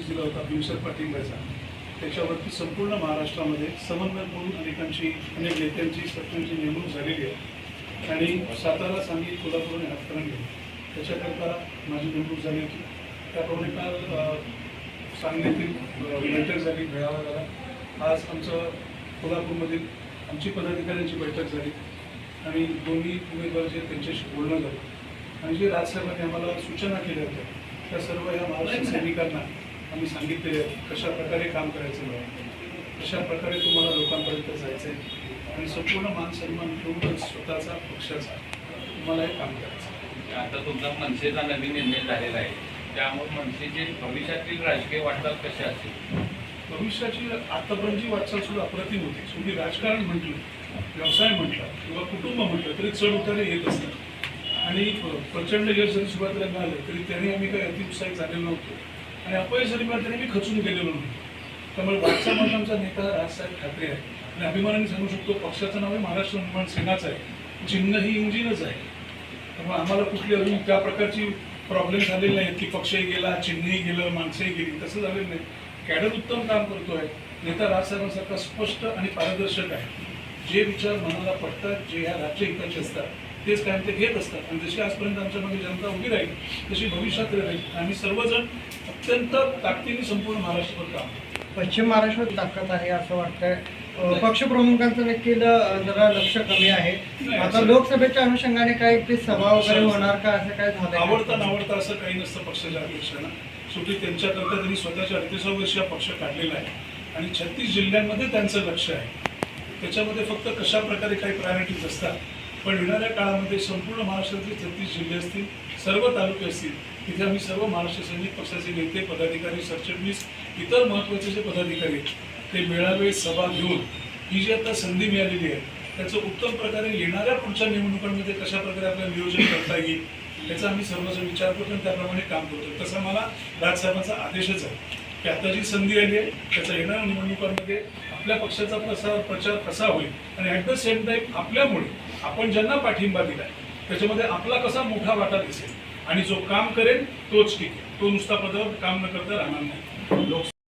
Notice दिला होता भीमसर पाठिंब्याचा त्याच्यावरती संपूर्ण महाराष्ट्रामध्ये समन्वय म्हणून अनेकांची अनेक नेत्यांची सत्यांची नेमणूक झालेली आहे. आणि सातारा सांगली कोल्हापूर आणि हातकणंगले त्याच्याकरता माझी नेमणूक झाली होती. त्याप्रमाणे काल सांगलीतील बैठक झाली मेळावा झाला. आज आमचं कोल्हापूरमधील आमची पदाधिकाऱ्यांची बैठक झाली. आणि दोन्ही उमेदवार जे त्यांच्याशी बोलणं झालं. आणि जे राजसाहेबांनी आम्हाला सूचना केल्या होत्या त्या सर्व या महाराष्ट्र सैनिकांना आम्ही सांगितले आहे कशा प्रकारे काम करायचं आहे कशा प्रकारे तुम्हाला लोकांपर्यंत जायचं आहे आणि संपूर्ण मान सन्मान ठेवूनच स्वतःचा पक्षाचा तुम्हाला हे काम करायचं आहे. आता तुमचा मनसेचा नवीन निर्णय झालेला आहे. त्यामुळे मनसेची भविष्यातील राजकीय वाटचाल कशी असेल? भविष्याची आतापर्यंतची वाटचाल सुद्धा अप्रतिम होती. शेवटी राजकारण म्हटलं व्यवसाय म्हटलं किंवा कुटुंब म्हटलं तरी चढ उतारे येत असतात. आणि प्रचंड यश जरी सुरुवातीला मिळालं तरी त्यांनी आम्ही काही अतिउत्साहित झालेलो नव्हतो. आणि अपयश जरी मी खचून गेलेलो नाही त्यामुळे वाटचा म्हणून आमचा नेता राजसाहेब ठाकरे आहे आणि अभिमानाने सांगू शकतो पक्षाचं नाव आहे महाराष्ट्र निर्माण सेनाचं आहे. चिन्ह ही इंजिनच आहे. त्यामुळे आम्हाला कुठली अजून त्या प्रकारची प्रॉब्लेम झालेली नाहीत की पक्षही गेला चिन्हही गेलं माणसंही गेली. तसं झालेलं नाही. कॅडर उत्तम काम करतोय. नेता राजसाहेबांसारखा स्पष्ट आणि पारदर्शक आहे. जे विचार मनाला पटतात जे ह्या राज्य हिताचे असतात तेच कायम ते घेत असतात. आणि जशी आजपर्यंत आमच्यामध्ये जनता उभी राहील तशी भविष्यात राहील. आम्ही सर्वजण अत्यंत ताकदीने संपूर्ण महाराष्ट्रावर काम. पश्चिम महाराष्ट्रात ताकद आहे असं वाटतंय. पक्षप्रमुखांचं देखील जरा लक्ष कमी आहे. आता लोकसभेच्या अनुषंगाने काही ते सभा वगैरे होणार का? असं काय झालं आवडता नावडता असं काही नसतं पक्षाच्या अध्यक्षांना शेवटी त्यांच्याकरता त्यांनी स्वतःच्या अडतीसाव्या वर्षी हा पक्ष काढलेला आहे. आणि छत्तीस जिल्ह्यांमध्ये त्यांचं लक्ष आहे. त्याच्यामध्ये फक्त कशा प्रकारे काही प्रायोरिटीज असतात? पण येणाऱ्या काळामध्ये संपूर्ण महाराष्ट्रातील छत्तीस जिल्हे असतील सर्व तालुके असतील तिथे आम्ही सर्व महाराष्ट्र सैनिक पक्षाचे नेते पदाधिकारी सरचिटणीस इतर महत्त्वाचे जे पदाधिकारी ते मेळावे सभा घेऊन ही जी आता संधी मिळालेली आहे त्याचं उत्तम प्रकारे येणाऱ्या पुढच्या निवडणुकांमध्ये कशा प्रकारे आपल्याला नियोजन करता येईल याचा आम्ही सर्वजण विचार करतो आणि त्याप्रमाणे काम करतो. तसा मला राजसाहेबांचा आदेशच आहे की आता जी संधी आली आहे त्याचा येणाऱ्या निवडणुकांमध्ये आपल्या पक्षाचा प्रसार प्रचार कसा होईल आणि ॲट द सेम टाईम आपल्यामुळे आपण ज्यांना पाठिंबा दिलाय त्याच्यामध्ये आपला कसा मोठा वाटा दिसेल आणि जो काम करेल तोच ठीक तो नुसता पदावर काम न करता राहणार नाही. लोक